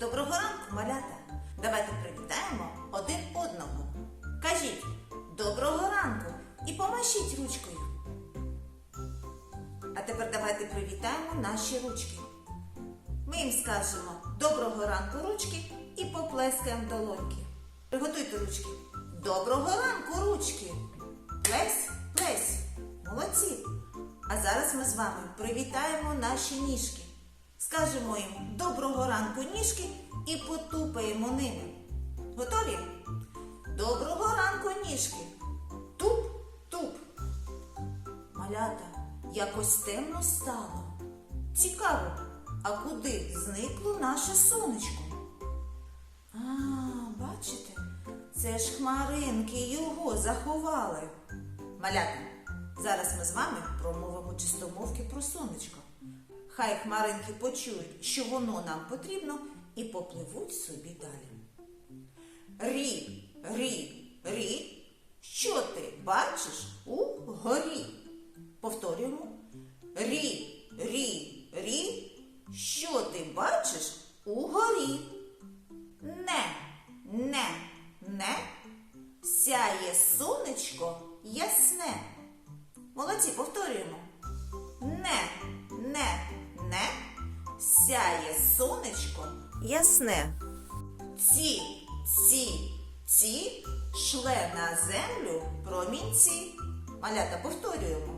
Доброго ранку, малята! Давайте привітаємо один одного. Кажіть доброго ранку і помашіть ручкою. А тепер давайте привітаємо наші ручки. Ми їм скажемо доброго ранку ручки і поплескаємо долоньки. Приготуйте ручки. Доброго ранку, ручки! Плесь, плесь! Молодці! А зараз ми з вами привітаємо наші ніжки. Скажемо їм доброго ранку ніжки і потупаємо ними. Готові? Доброго ранку ніжки. Туп, туп. Малята, якось темно стало. Цікаво, а куди зникло наше сонечко? А, бачите, це ж хмаринки його заховали. Малята, зараз ми з вами промовимо чистомовки про сонечко. Хай хмаринки почують, що воно нам потрібно, і попливуть собі далі. Рі, рі, рі, що ти бачиш у горі? Повторюємо. Рі, рі, рі, що ти бачиш у горі? Не, не, не, сяє сонечко ясне. Молодці, повторюємо. Не, не, не, сяє сонечко ясне. Ці, ці, ці шле на землю промінці. Малята, повторюємо.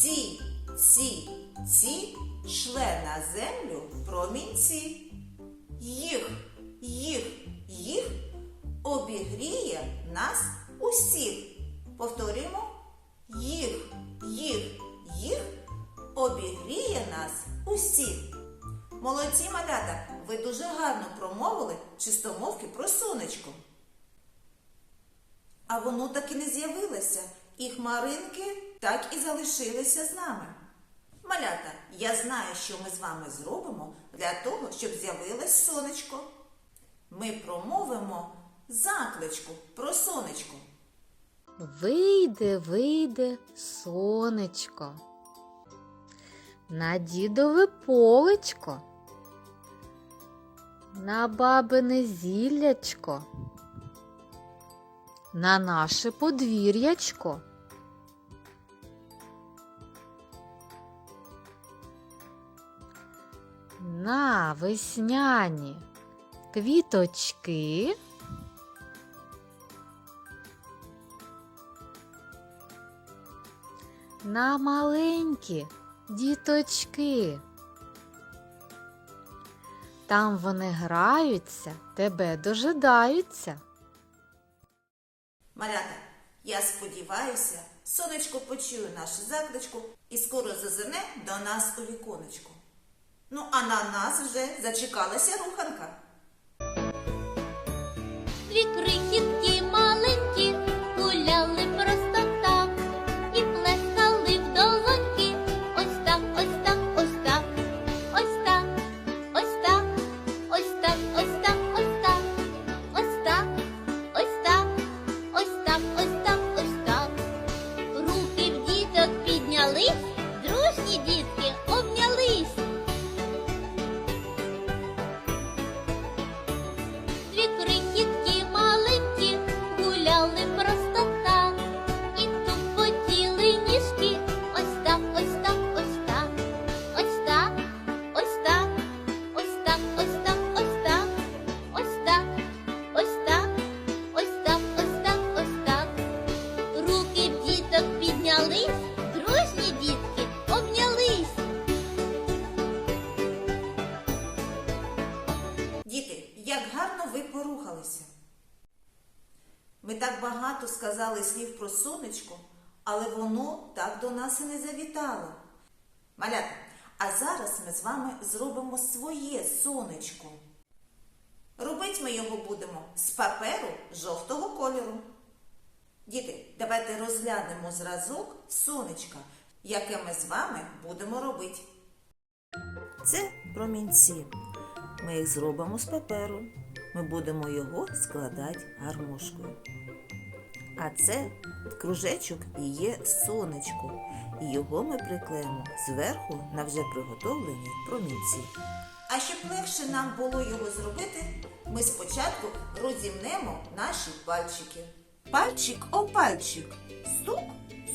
Ці, ці, ці шле на землю промінці. Їх, їх, їх обігріє нас усіх. Повторюємо. Їх, їх, їх обігріє нас усіх. Молодці малята, ви дуже гарно промовили чистомовки про сонечко. А воно так і не з'явилося, і хмаринки так і залишилися з нами. Малята, я знаю, що ми з вами зробимо для того, щоб з'явилось сонечко. Ми промовимо закличку про сонечко. Вийде, вийде сонечко. На дідове полечко. На бабине зіллячко. На наше подвір'ячко. На весняні квіточки. на маленькі діточки. Там вони граються, тебе дожидаються. Малята, я сподіваюся, сонечко почує нашу закличку і скоро зазирне до нас у віконечко. Ну, а на нас вже зачекалася руханка. Дві крихітки маленькі багато сказали слів про сонечко, але воно так до нас і не завітало. Малята, а зараз ми з вами зробимо своє сонечко. Робити ми його будемо з паперу жовтого кольору. Діти, давайте розглянемо зразок сонечка, яке ми з вами будемо робити. Це промінці. Ми їх зробимо з паперу. Ми будемо його складати гармошкою. А це кружечок і є сонечко. І його ми приклеїмо зверху на вже приготовлені промінці. А щоб легше нам було його зробити, ми спочатку розімнемо наші пальчики. Пальчик о пальчик. Стук,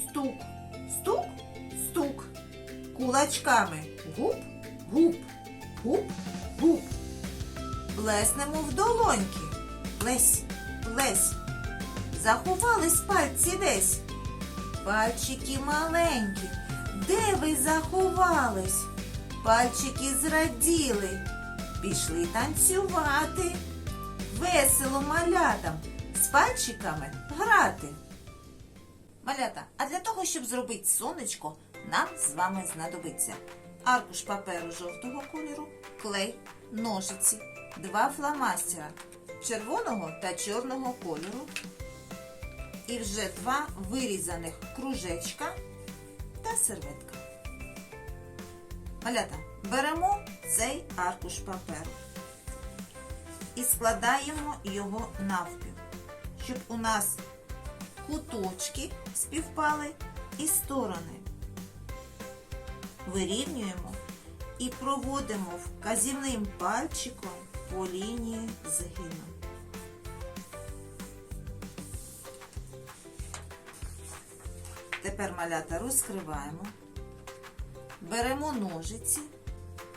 стук, стук, стук. Кулачками гуп, гуп, гуп, гуп. Плеснемо в долоньки. Плесь, плесь. Заховались пальці десь. Пальчики маленькі, де ви заховались? Пальчики зраділи, пішли танцювати. Весело малятам з пальчиками грати. Малята, а для того, щоб зробити сонечко, нам з вами знадобиться аркуш паперу жовтого кольору, клей, ножиці, два фломастера червоного та чорного кольору і вже два вирізаних кружечка та серветка. Малята, беремо цей аркуш паперу і складаємо його навпіл, щоб у нас куточки співпали і сторони. Вирівнюємо і проводимо вказівним пальчиком по лінії згину. Тепер малята розкриваємо, беремо ножиці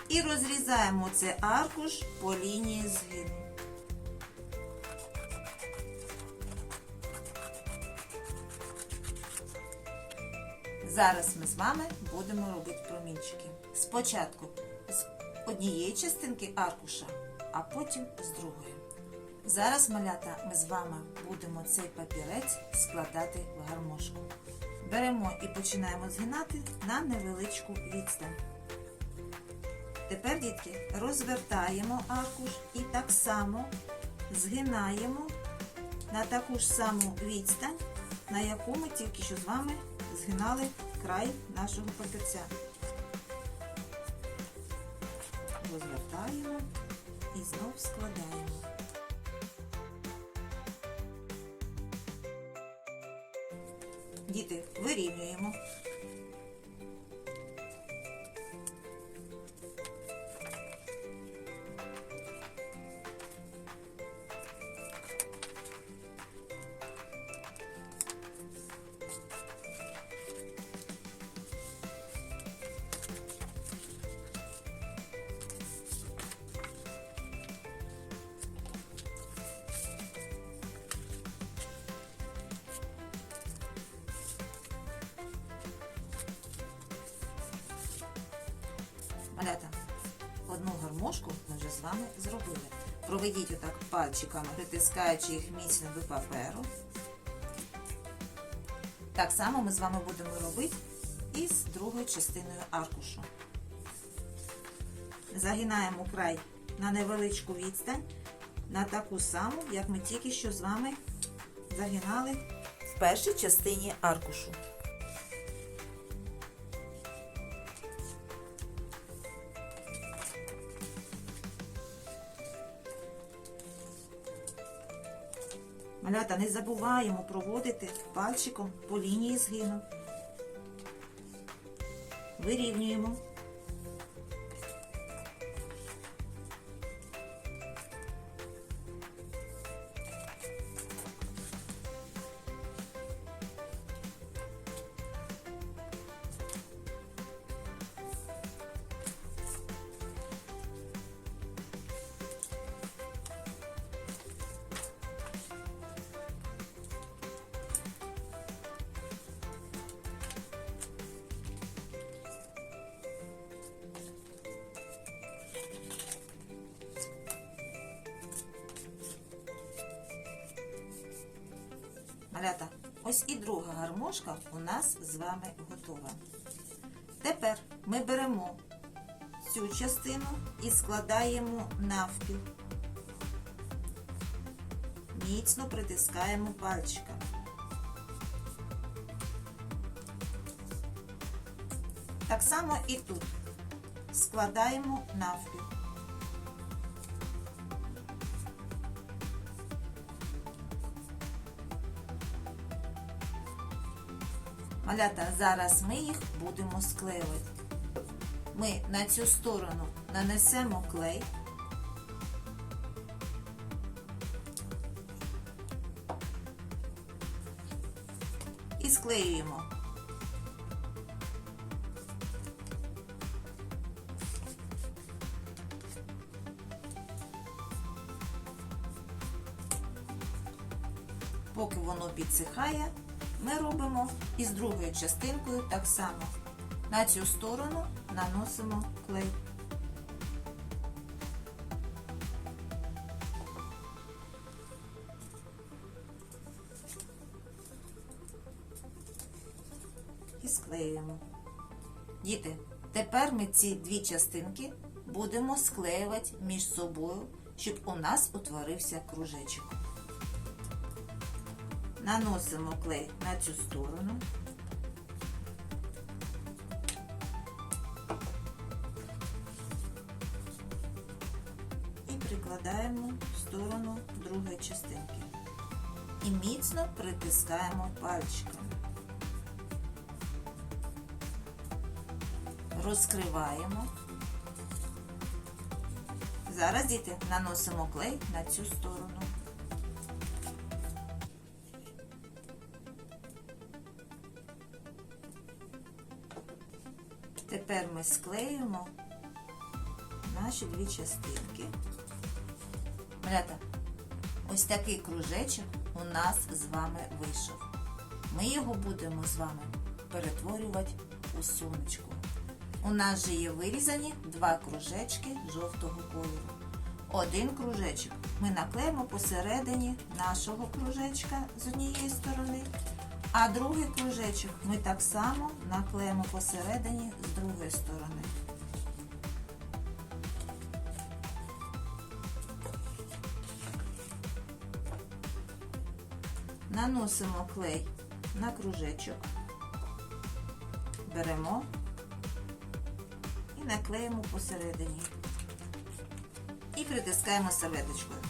і розрізаємо цей аркуш по лінії згину. Зараз ми з вами будемо робити промінчики. Спочатку з однієї частинки аркуша, а потім з другої. Зараз, малята, ми з вами будемо цей папірець складати в гармошку. Беремо і починаємо згинати на невеличку відстань. Тепер, дітки, розвертаємо аркуш і так само згинаємо на таку ж саму відстань, на яку ми тільки що з вами згинали край нашого папірця. Розвертаємо і знов складаємо. Діти, вирівнюємо. Гармошку ми вже з вами зробили. Проведіть отак пальчиками, притискаючи їх міцно до паперу. Так само ми з вами будемо робити і з другою частиною аркушу. Загинаємо край на невеличку відстань, на таку саму, як ми тільки що з вами загинали в першій частині аркушу. Малята, не забуваємо проводити пальчиком по лінії згину. Вирівнюємо. Малята, ось і друга гармошка у нас з вами готова. Тепер ми беремо цю частину і складаємо навпіл. Міцно притискаємо пальчиками. Так само і тут складаємо навпіл. Малята, зараз ми їх будемо склеювати. ми на цю сторону нанесемо клей. І склеюємо. Поки воно підсихає, ми робимо із другою частинкою так само. На цю сторону наносимо клей. І склеюємо. Діти, тепер ми ці дві частинки будемо склеювати між собою, щоб у нас утворився кружечок. Наносимо клей на цю сторону. І прикладаємо в сторону другої частинки. І міцно притискаємо пальчиками. Розкриваємо. Зараз діти наносимо клей на цю сторону. Тепер ми склеюємо наші дві частинки. Малята, ось такий кружечок у нас з вами вийшов. Ми його будемо з вами перетворювати у сонечко. У нас же є вирізані два кружечки жовтого кольору. Один кружечок ми наклеїмо посередині нашого кружечка з однієї сторони, а другий кружечок ми так само наклеїмо посередині з другої сторони. Наносимо клей на кружечок, беремо і наклеїмо посередині. І притискаємо серветочкою.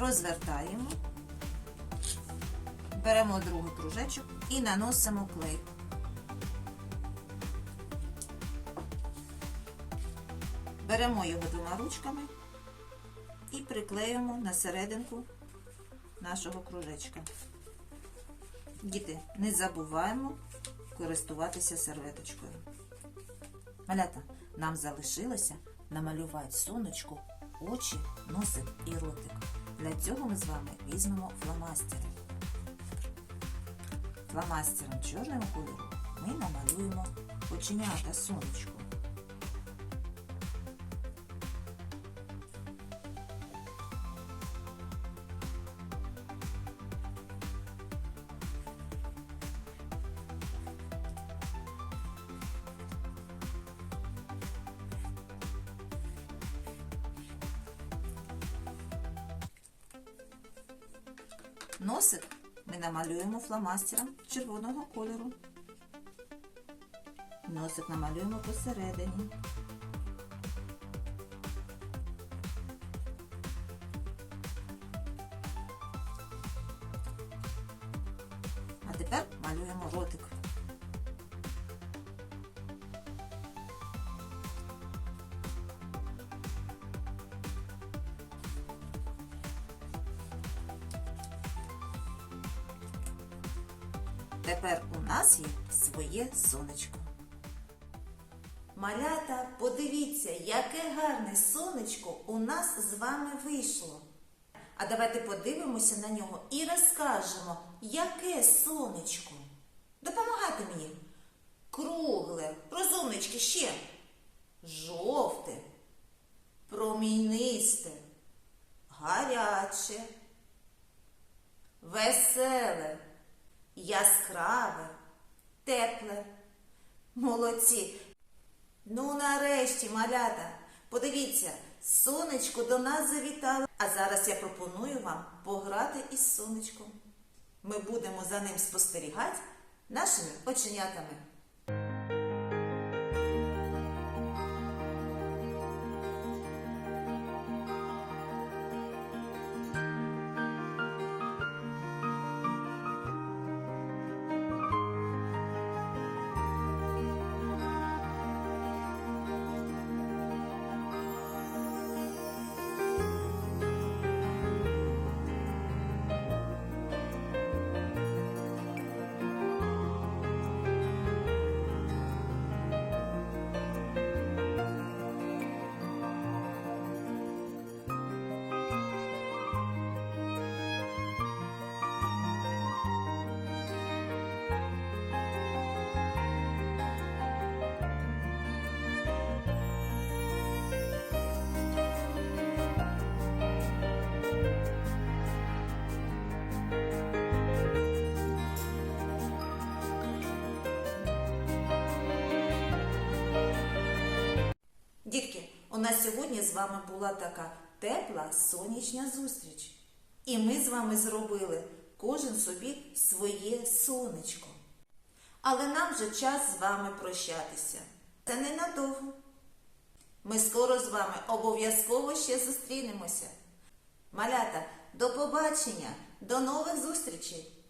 Розвертаємо, беремо другий кружечок і наносимо клей. Беремо його двома ручками і приклеїмо на серединку нашого кружечка. Діти, не забуваємо користуватися серветочкою. Малята, нам залишилося намалювати сонечку, очі, носик і ротик. Для цього ми з вами візьмемо фломастери. Фломастером чорного кольору ми намалюємо оченята сонечку. Носик ми намалюємо фломастером червоного кольору. Носик намалюємо посередині. А тепер малюємо ротик. Тепер у нас є своє сонечко. Малята, подивіться, яке гарне сонечко у нас з вами вийшло. А давайте подивимося на нього і розкажемо, яке сонечко. Допомагайте мені. Кругле, розумнички ще. Жовте, промінисте, гаряче, веселе яскраве, тепле. Молодці. Ну, нарешті, малята, подивіться, сонечко до нас завітало. А зараз я пропоную вам пограти із сонечком. Ми будемо за ним спостерігати нашими оченятами. Нас сьогодні з вами була така тепла сонячна зустріч. І ми з вами зробили кожен собі своє сонечко. Але нам вже час з вами прощатися. Це ненадовго. Ми скоро з вами обов'язково ще зустрінемося. Малята, до побачення, до нових зустрічей!